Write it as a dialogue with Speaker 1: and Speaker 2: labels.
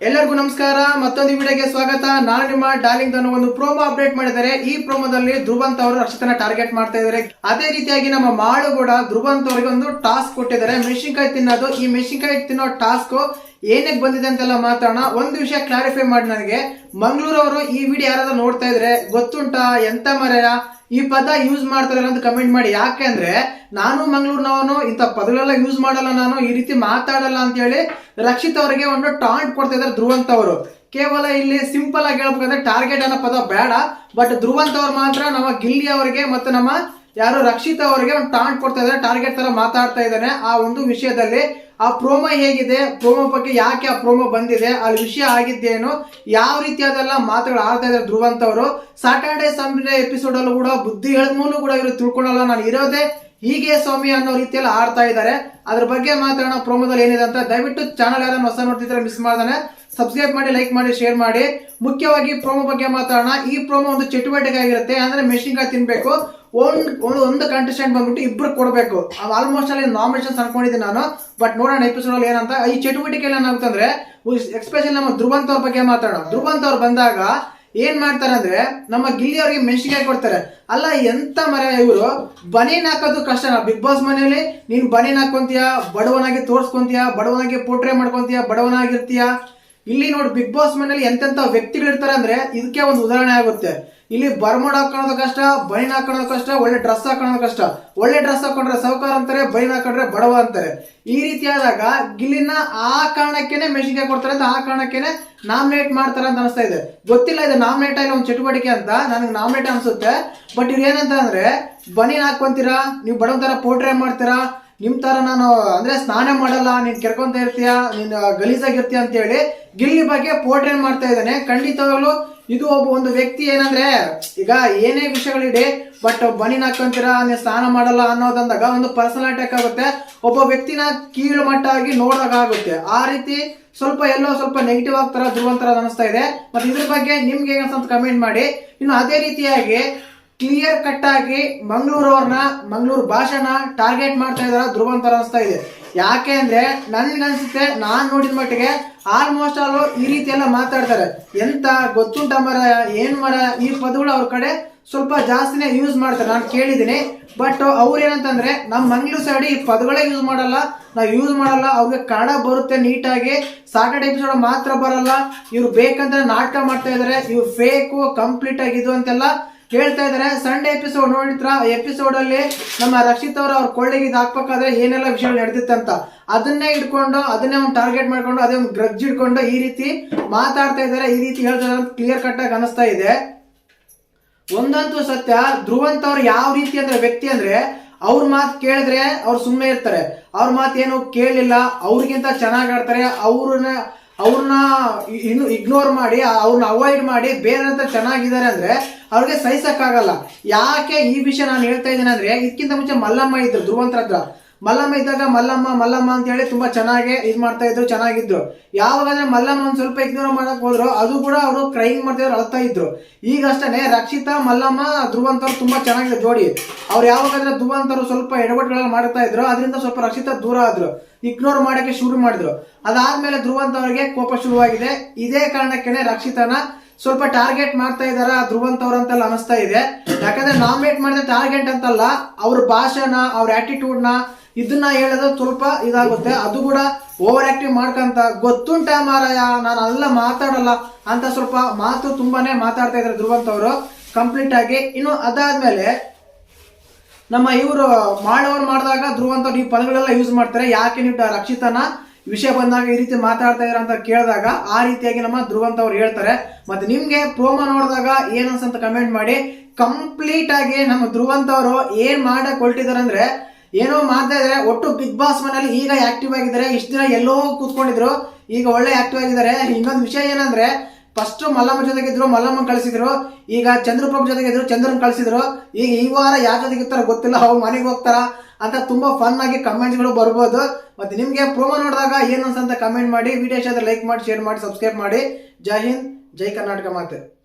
Speaker 1: ಎಲ್ಲರಿಗೂ ನಮಸ್ಕಾರ. ಮತ್ತೊಂದು ವಿಡಿಯೋಗೆ ಸ್ವಾಗತ. ನಾನು ನಿಮ್ಮ ಡಾರ್ಲಿಂಗ್ ಅನ್ನೋ ಒಂದು ಪ್ರೋಮೋ ಅಪ್ಡೇಟ್ ಮಾಡಿದ್ದಾರೆ ಈ ಪ್ರೋಮೋದಲ್ಲಿ ಧ್ರುವಂತ್ ಅವರು ರಕ್ಷಿತನ ಟಾರ್ಗೆಟ್ ಮಾಡ್ತಾ ಇದ್ದಾರೆ. ಅದೇ ರೀತಿಯಾಗಿ ನಮ್ಮ ಮಾಳು ಕೂಡ ಧ್ರುವಂತ್ ಅವರಿಗೆ ಒಂದು ಟಾಸ್ಕ್ ಕೊಟ್ಟಿದ್ದಾರೆ. ಮೆಣಸಿನ್ಕಾಯಿ ತಿನ್ನೋದು. ಈ ಮೆಣಸಿನ್ಕಾಯಿ ತಿನ್ನೋ ಟಾಸ್ಕ್ ಏನಕ್ಕೆ ಬಂದಿದೆ ಅಂತೆಲ್ಲ ಮಾತಾಡೋಣ. ಒಂದು ವಿಷಯ ಕ್ಲಾರಿಫೈ ಮಾಡಿ ನನಗೆ. ಮಂಗಳೂರವರು ಈ ವಿಡಿಯೋ ಯಾರಾದ್ರೂ ನೋಡ್ತಾ ಇದ್ರೆ ಗೊತ್ತುಂಟಾ? ಎಂತ ಮರೆಯ? ಈ ಪದ ಯೂಸ್ ಮಾಡ್ತಾರೆ ಅಂತ ಕಮೆಂಟ್ ಮಾಡಿ. ಯಾಕೆಂದ್ರೆ ನಾನು ಮಂಗಳೂರಿನವನು, ಇಂಥ ಪದಗಳೆಲ್ಲ ಯೂಸ್ ಮಾಡಲ್ಲ ನಾನು, ಈ ರೀತಿ ಮಾತಾಡಲ್ಲ ಅಂತ ಹೇಳಿ ರಕ್ಷಿತ್ ಅವರಿಗೆ ಒಂದು ಟಾಂಟ್ ಕೊಡ್ತಾ ಇದ್ದಾರೆ ಧ್ರುವಂತ ಅವರು. ಕೇವಲ ಇಲ್ಲಿ ಸಿಂಪಲ್ ಆಗಿ ಹೇಳ್ಬೇಕಂದ್ರೆ ಟಾರ್ಗೆಟ್ ಅನ್ನೋ ಪದ ಬೇಡ. ಬಟ್ ಧ್ರುವಂತ ಅವ್ರು ಮಾತ್ರ ನಮ್ಮ ಗಿಲ್ಲಿ ಅವರಿಗೆ ಮತ್ತು ನಮ್ಮ ಯಾರು ರಕ್ಷಿತ್ ಅವರಿಗೆ ಒಂದು ಟಾಂಟ್ ಕೊಡ್ತಾ ಇದ್ದಾರೆ. ಟಾರ್ಗೆಟ್ ತರ ಮಾತಾಡ್ತಾ ಇದ್ದಾನೆ ಆ ಒಂದು ವಿಷಯದಲ್ಲಿ. ಆ ಪ್ರೋಮೋ ಹೇಗಿದೆ, ಪ್ರೋಮೋ ಬಗ್ಗೆ ಯಾಕೆ ಆ ಪ್ರೋಮೋ ಬಂದಿದೆ ಅಲ್ಲಿ ವಿಷಯ ಆಗಿದ್ದೇನು, ಯಾವ ರೀತಿಯಾದೆಲ್ಲ ಮಾತುಗಳು ಆಡ್ತಾ ಇದ್ದಾರೆ ಧ್ರುವಂತ್ ಅವರು ಸಾಟರ್ಡೆ ಸಂಡೇ ಎಪಿಸೋಡ್ ಅಲ್ಲೂ ಕೂಡ ಬುದ್ಧಿ ಹೇಳಿದ್ಮೂನು ಕೂಡ ಇವರು ತಿಳ್ಕೊಳಲ್ಲ, ನಾನು ಇರೋದೇ ಹೀಗೆ ಸ್ವಾಮಿ ಅನ್ನೋ ರೀತಿಯಲ್ಲಿ ಆಡ್ತಾ ಇದ್ದಾರೆ. ಅದ್ರ ಬಗ್ಗೆ ಮಾತಾಡೋಣ ಪ್ರೋಮೋದಲ್ಲಿ ಏನಿದೆ ಅಂತ ದಯವಿಟ್ಟು ಚಾನಲ್ ಯಾರು ಹೊಸ ನೋಡ್ತಿದ್ರೆ ಮಿಸ್ ಮಾಡ್ದಾನೆ. ಸಬ್ಸ್ಕ್ರೈಬ್ ಮಾಡಿ ಲೈಕ್ ಮಾಡಿ ಶೇರ್ ಮಾಡಿ. ಮುಖ್ಯವಾಗಿ ಪ್ರೋಮೋ ಬಗ್ಗೆ ಮಾತಾಡೋಣ. ಈ ಪ್ರೋಮೋ ಒಂದು ಚಟುವಟಿಕೆ ಆಗಿರುತ್ತೆ, ಅಂದ್ರೆ ಮೆಷಿನ್ಗಳು ತಿನ್ಬೇಕು. ಒಂದ್, ಒಂದು ಕಂಟೆಸ್ಟೆಂಟ್ ಬಂದ್ಬಿಟ್ಟು ಇಬ್ರು ಕೊಡಬೇಕು. ಆಲ್ಮೋಸ್ಟ್ ಅಲ್ಲಿ ನಾಮಿನೇಷನ್ಸ್ ಅನ್ಕೊಂಡಿದ್ದೀನಿ ನಾನು. ಬಟ್ ನೋಡೋಣ ಎಪಿಸೋಡ್ ಅಲ್ಲಿ ಏನಂತ. ಈ ಚಟುವಟಿಕೆ ಏನಾಗುತ್ತಂದ್ರೆ ಎಕ್ಸ್ಪೆಷಲಿ ನಮ್ಮ ಧ್ರುವಂತ್ ಅವ್ರ ಬಗ್ಗೆ ಮಾತಾಡೋಣ. ಧ್ರುವಂತ್ ಅವ್ರು ಬಂದಾಗ ಏನ್ ಮಾಡ್ತಾರೆ ಅಂದ್ರೆ, ನಮ್ಮ ಗಿಲ್ಲಿ ಅವರಿಗೆ ಮೆಣಸಿನ್ಕಾಯಿ ಕೊಡ್ತಾರೆ. ಅಲ್ಲ, ಎಂತ ಮರ ಇವರು? ಬನೀನ್ ಹಾಕೋದು ಕಷ್ಟನಾ? ಬಿಗ್ ಬಾಸ್ ಮನೆಯಲ್ಲಿ ನೀನ್ ಬನೀನ್ ಹಾಕೊಂತೀಯ? ಬಡವನಾಗಿ ತೋರ್ಸ್ಕೊಂತೀಯ? ಬಡವನಾಗಿ ಪೋಟ್ರೆ ಮಾಡ್ಕೊಂತೀಯ? ಬಡವನಾಗಿರ್ತೀಯ? ಇಲ್ಲಿ ನೋಡಿ ಬಿಗ್ ಬಾಸ್ ಮನೆಯಲ್ಲಿ ಎಂತೆಂತ ವ್ಯಕ್ತಿಗಳು ಇರ್ತಾರೆ ಅಂದ್ರೆ, ಇದಕ್ಕೆ ಒಂದು ಉದಾಹರಣೆ ಆಗುತ್ತೆ. ಇಲ್ಲಿ ಬರ್ಮೋಡ್ ಹಾಕೊಳ್ಳೋದು ಕಷ್ಟ, ಬೈನ್ ಹಾಕೊಳ್ಳೋದು ಕಷ್ಟ, ಒಳ್ಳೆ ಡ್ರೆಸ್ ಹಾಕೊಳ್ಳೋದು ಕಷ್ಟ. ಒಳ್ಳೆ ಡ್ರೆಸ್ ಹಾಕೊಂಡ್ರೆ ಸಾವುಕಾರ ಅಂತಾರೆ, ಬೈನ್ ಹಾಕೊಂಡ್ರೆ ಬಡವ ಅಂತಾರೆ. ಈ ರೀತಿ ಆದಾಗ ಗಿಲ್ಲಿನ ಆ ಕಾರಣಕ್ಕೇನೆ ಮೆಷಿನ್ಗೆ ಕೊಡ್ತಾರೆ ಅಂತ ಆ ಕಾರಣಕ್ಕೇನೆ ನಾಮಿನೇಟ್ ಮಾಡ್ತಾರೆ ಅಂತ ಅನಿಸ್ತಾ ಇದೆ. ಗೊತ್ತಿಲ್ಲ, ಇದು ನಾಮಿನೇಟ್ ಆಗಿ ಒಂದು ಚಟುವಟಿಕೆ ಅಂತ ನನಗೆ ನಾಮಿನೇಟ್ ಅನ್ಸುತ್ತೆ. ಬಟ್ ಇವ್ರು ಏನಂತ ಅಂದ್ರೆ, ಬನೀನ್ ಹಾಕೊಂತೀರಾ ನೀವು ಬಡವ ತರ ಪೋಟ್ರೆ ಮಾಡ್ತೀರಾ? ನಿಮ್ ತರ ನಾನು, ಅಂದ್ರೆ ಸ್ನಾನ ಮಾಡಲ್ಲ, ನೀನ್ ಕೆರ್ಕೊಂತ ಇರ್ತೀಯ? ನೀನ್ ಗಲೀಜಾಗಿರ್ತೀಯ ಅಂತ ಹೇಳಿ ಗಿಲ್ಲಿ ಬಗ್ಗೆ ಪೋರ್ಟ್ರೇಟ್ ಮಾಡ್ತಾ ಇದ್ದಾನೆ. ಖಂಡಿತವಾಗ್ಲು ಇದು ಒಬ್ಬ ಒಂದು ವ್ಯಕ್ತಿ ಏನಂದ್ರೆ, ಈಗ ಏನೇ ವಿಷಯಗಳಿಡಿ ಬಟ್ ಬನಿನ್ ಹಾಕೊಂತೀರಾ ನೀವು ಸ್ನಾನ ಮಾಡಲ್ಲ ಅನ್ನೋದಂದಾಗ ಒಂದು ಪರ್ಸನಲ್ ಅಟ್ಯಾಕ್ ಆಗುತ್ತೆ. ಒಬ್ಬ ವ್ಯಕ್ತಿನ ಕೀಳು ಮಟ್ಟ ಆಗಿ ಆಗುತ್ತೆ. ಆ ರೀತಿ ಸ್ವಲ್ಪ ಎಲ್ಲೋ ಸ್ವಲ್ಪ ನೆಗೆಟಿವ್ ಆಗ್ತಾರ ಧ್ರುವಂತರ ಅನಿಸ್ತಾ ಇದೆ. ಮತ್ತೆ ಇದ್ರ ಬಗ್ಗೆ ನಿಮ್ಗೆ ಏನಂತ ಕಮೆಂಟ್ ಮಾಡಿ. ಇನ್ನು ಅದೇ ರೀತಿಯಾಗಿ ಕ್ಲಿಯರ್ ಕಟ್ ಆಗಿ ಮಂಗಳೂರು ಅವ್ರನ್ನ ಮಂಗಳೂರು ಭಾಷೆನ ಟಾರ್ಗೆಟ್ ಮಾಡ್ತಾ ಇದಾರ ಧ್ರುವಂತರ ಅನಿಸ್ತಾ ಇದೆ. ಯಾಕೆ ಅಂದ್ರೆ ನನ್ಗನ್ಸುತ್ತೆ ನಾನು ನೋಡಿದ ಮಟ್ಟಿಗೆ ಆಲ್ಮೋಸ್ಟ್ ಆಲ್ ಈ ರೀತಿ ಎಲ್ಲ ಮಾತಾಡ್ತಾರೆ. ಎಂತ ಗೊತ್ತುಂಟ ಮರ, ಏನ್ ಮರ, ಈ ಪದಗಳು ಅವ್ರ ಕಡೆ ಸ್ವಲ್ಪ ಜಾಸ್ತಿನೇ ಯೂಸ್ ಮಾಡ್ತಾರೆ. ನಾನು ಕೇಳಿದ್ದೀನಿ ಬಟ್ ಅವ್ರು ಏನಂತಂದ್ರೆ ನಮ್ಮ ಮಂಗಳೂರು ಸೈಡ್ ಈ ಪದಗಳೇ ಯೂಸ್ ಮಾಡಲ್ಲ, ನಾವು ಯೂಸ್ ಮಾಡಲ್ಲ, ಅವ್ರಿಗೆ ಕನ್ನಡ ಬರುತ್ತೆ ನೀಟಾಗಿ ಸಾಟರ್ಡೆ ಎಪಿಸೋಡ್ ಮಾತ್ರ ಬರಲ್ಲ, ಇವ್ರು ಬೇಕಂತ ನಾಟಕ ಮಾಡ್ತಾ ಇದಾರೆ, ಇವ್ರು ಫೇಕು ಕಂಪ್ಲೀಟ್ ಆಗಿದ್ದು ಅಂತೆಲ್ಲ ಹೇಳ್ತಾ ಇದಾರೆ ಸಂಡೇ ಎಪಿಸೋಡ್ ನೋಡಿದ್ರ ಎಪಿಸೋಡ್ ಅಲ್ಲಿ ನಮ್ಮ ರಕ್ಷಿತ್ ಅವರು ಅವ್ರ ಕೊಳ್ಳಿಗೆ ಇದು ಹಾಕ್ಬೇಕಾದ್ರೆ ಏನೆಲ್ಲ ವಿಷಯಗಳು ನಡೆದಿತ್ತಂತ ಅದನ್ನೇ ಇಟ್ಕೊಂಡು ಅದನ್ನೇ ಒಂದು ಟಾರ್ಗೆಟ್ ಮಾಡ್ಕೊಂಡು, ಅದೇ ಒಂದು ಗ್ರಜ್ ಇಟ್ಕೊಂಡು ಈ ರೀತಿ ಮಾತಾಡ್ತಾ ಇದಾರೆ ಈ ರೀತಿ ಹೇಳ್ತಾರೆ ಕ್ಲಿಯರ್ ಕಟ್ ಆಗಿ ಅನಿಸ್ತಾ ಇದೆ. ಒಂದಂತೂ ಸತ್ಯ, ಧ್ರುವಂತ ಅವ್ರು ಯಾವ ರೀತಿ ಅಂದ್ರೆ ವ್ಯಕ್ತಿ ಅಂದ್ರೆ ಅವ್ರ ಮಾತು ಕೇಳಿದ್ರೆ ಅವ್ರು ಸುಮ್ಮನೆ ಇರ್ತಾರೆ. ಅವ್ರ ಮಾತು ಏನು ಕೇಳಿಲ್ಲ, ಅವ್ರಿಗಿಂತ ಚೆನ್ನಾಗಿ ಆಡ್ತಾರೆ. ಅವ್ರನ್ನ ಅವ್ರನ್ನ ಇನ್ನು ಇಗ್ನೋರ್ ಮಾಡಿ ಅವ್ರನ್ನ ಅವಾಯ್ಡ್ ಮಾಡಿ ಬೇರೆ ಅಂತ ಚೆನ್ನಾಗಿದ್ದಾರೆ ಅಂದ್ರೆ ಅವ್ರಿಗೆ ಸಹಿಸಕ್ಕಾಗಲ್ಲ. ಯಾಕೆ ಈ ವಿಷಯ ನಾನು ಹೇಳ್ತಾ ಇದ್ದೇನೆ ಅಂದ್ರೆ, ಇದಕ್ಕಿಂತ ಮುಂಚೆ ಮಲ್ಲಮ್ಮ ಇದ್ರು, ಧ್ರುವಂತರ ಹತ್ರ. ಮಲ್ಲಮ್ಮ ಇದ್ದಾಗ ಮಲ್ಲಮ್ಮ ಮಲ್ಲಮ್ಮ ಅಂತ ಹೇಳಿ ತುಂಬಾ ಚೆನ್ನಾಗಿ ಇದು ಮಾಡ್ತಾ ಇದ್ರು, ಚೆನ್ನಾಗಿದ್ರು. ಯಾವಾಗಂದ್ರೆ ಮಲ್ಲಮ್ಮ ಒಂದ್ ಸ್ವಲ್ಪ ಇಗ್ನೋರ್ ಮಾಡಕ್ ಹೋದ್ರು, ಅದು ಕೂಡ ಅವರು ಕ್ರೈಮ್ ಮಾಡ್ತಿದ್ರು ಅಳ್ತಾ ಇದ್ರು. ಈಗ ಅಷ್ಟೇ ರಕ್ಷಿತಾ, ಮಲ್ಲಮ್ಮ ಧ್ರುವಂತರು ತುಂಬಾ ಚೆನ್ನಾಗಿದೆ ಜೋಡಿ. ಅವ್ರು ಯಾವಾಗಂದ್ರೆ ಧ್ರುವಂತರು ಸ್ವಲ್ಪ ಎಡವಟ್ಟುಗಳೆಲ್ಲ ಮಾಡ್ತಾ ಇದ್ರು, ಅದರಿಂದ ಸ್ವಲ್ಪ ರಕ್ಷಿತಾ ದೂರ ಆದ್ರು. ಇಗ್ನೋರ್ ಮಾಡಕ್ಕೆ ಶುರು ಮಾಡಿದ್ರು. ಅದಾದ್ಮೇಲೆ ಧ್ರುವಂತ ಅವರಿಗೆ ಕೋಪ ಶುರುವಾಗಿದೆ. ಇದೇ ಕಾರಣಕ್ಕೆ ರಕ್ಷಿತಾನ ಸ್ವಲ್ಪ ಟಾರ್ಗೆಟ್ ಮಾಡ್ತಾ ಇದಾರ ಧ್ರುವಂತ್ ಅವ್ರ ಅಂತೆಲ್ಲ ಅನಿಸ್ತಾ ಇದೆ. ಯಾಕಂದ್ರೆ ನಾಮಿನೇಟ್ ಮಾಡಿದ ಟಾರ್ಗೆಟ್ ಅಂತಲ್ಲ, ಅವ್ರ ಭಾಷಣ, ಅವ್ರ ಆಟಿಟ್ಯೂಡ್ ಇದನ್ನ ಹೇಳೋದು ಸ್ವಲ್ಪ ಇದಾಗುತ್ತೆ. ಅದು ಕೂಡ ಓವರ್ ಆಕ್ಟಿವ್ ಮಾಡ್ಕಂತ ಗೊತ್ತುಂಟ ಮಾರಾಯ, ನಾನು ಅಲ್ಲ ಮಾತಾಡಲ್ಲ ಅಂತ ಸ್ವಲ್ಪ ಮಾತು ತುಂಬಾನೇ ಮಾತಾಡ್ತಾ ಇದ್ದಾರೆ ಧ್ರುವಂತ ಅವರು. ಕಂಪ್ಲೀಟ್ ಆಗಿ ಇನ್ನು ಅದಾದ್ಮೇಲೆ ನಮ್ಮ ಇವರು ಮಾಡೋರು ಮಾಡಿದಾಗ ಧ್ರುವಂತ ಈ ಪದಗಳೆಲ್ಲ ಯೂಸ್ ಮಾಡ್ತಾರೆ. ಯಾಕೆ ನೀವು ರಕ್ಷಿತನ ವಿಷಯ ಬಂದಾಗ ಈ ರೀತಿ ಮಾತಾಡ್ತಾ ಇದ್ರ ಅಂತ ಕೇಳಿದಾಗ ಆ ರೀತಿಯಾಗಿ ನಮ್ಮ ಧ್ರುವಂತ ಅವ್ರು ಹೇಳ್ತಾರೆ. ಮತ್ತೆ ನಿಮ್ಗೆ ಪ್ರೋಮೋ ನೋಡಿದಾಗ ಏನನ್ಸಂತ ಕಮೆಂಟ್ ಮಾಡಿ. ಕಂಪ್ಲೀಟ್ ಆಗಿ ನಮ್ಮ ಧ್ರುವಂತ ಅವರು ಏನ್ ಮಾಡಕ್ ಹೊರಟಿದಾರೆ ಅಂದ್ರೆ ಏನೋ ಮಾಡ್ತಾ ಇದ್ರೆ ಒಟ್ಟು ಬಿಗ್ ಬಾಸ್ ಮನೇಲಿ ಈಗ ಆಕ್ಟಿವ್ ಆಗಿದ್ದಾರೆ. ಇಷ್ಟು ದಿನ ಎಲ್ಲೋ ಕೂತ್ಕೊಂಡಿದ್ರು. ಈಗ ಒಳ್ಳೆ ಆಕ್ಟಿವ್ ಆಗಿದ್ದಾರೆ. ಇನ್ನೊಂದು ವಿಷಯ ಏನಂದ್ರೆ ಫಸ್ಟ್ ಮಲ್ಲಮ್ಮ ಜೊತೆಗಿದ್ರು ಮಲ್ಲಮ್ಮ ಕಳಿಸಿದ್ರು. ಈಗ ಚಂದ್ರಪ್ರಭು ಜೊತೆಗಿದ್ರು ಚಂದ್ರನ್ ಕಳಿಸಿದ್ರು. ಈಗ ಈ ವಾರ ಯಾರ ಜೊತೆಗೆ ಇರ್ತಾರ ಗೊತ್ತಿಲ್ಲ. ಅವ್ರು ಮನೆಗೆ ಹೋಗ್ತಾರ ಅಂತ ತುಂಬಾ ಫನ್ ಆಗಿ ಕಮೆಂಟ್ಸ್ಗಳು ಬರ್ಬೋದು. ಮತ್ತೆ ನಿಮ್ಗೆ ಪ್ರೋಮೋ ನೋಡಿದಾಗ ಏನು ಅನ್ಸಂತ ಕಮೆಂಟ್ ಮಾಡಿ. ವಿಡಿಯೋ ಇಷ್ಟ ಲೈಕ್ ಮಾಡಿ ಶೇರ್ ಮಾಡಿ ಸಬ್ಸ್ಕ್ರೈಬ್ ಮಾಡಿ. ಜೈ ಹಿಂದ್, ಜೈ ಕರ್ನಾಟಕ ಮಾತೆ.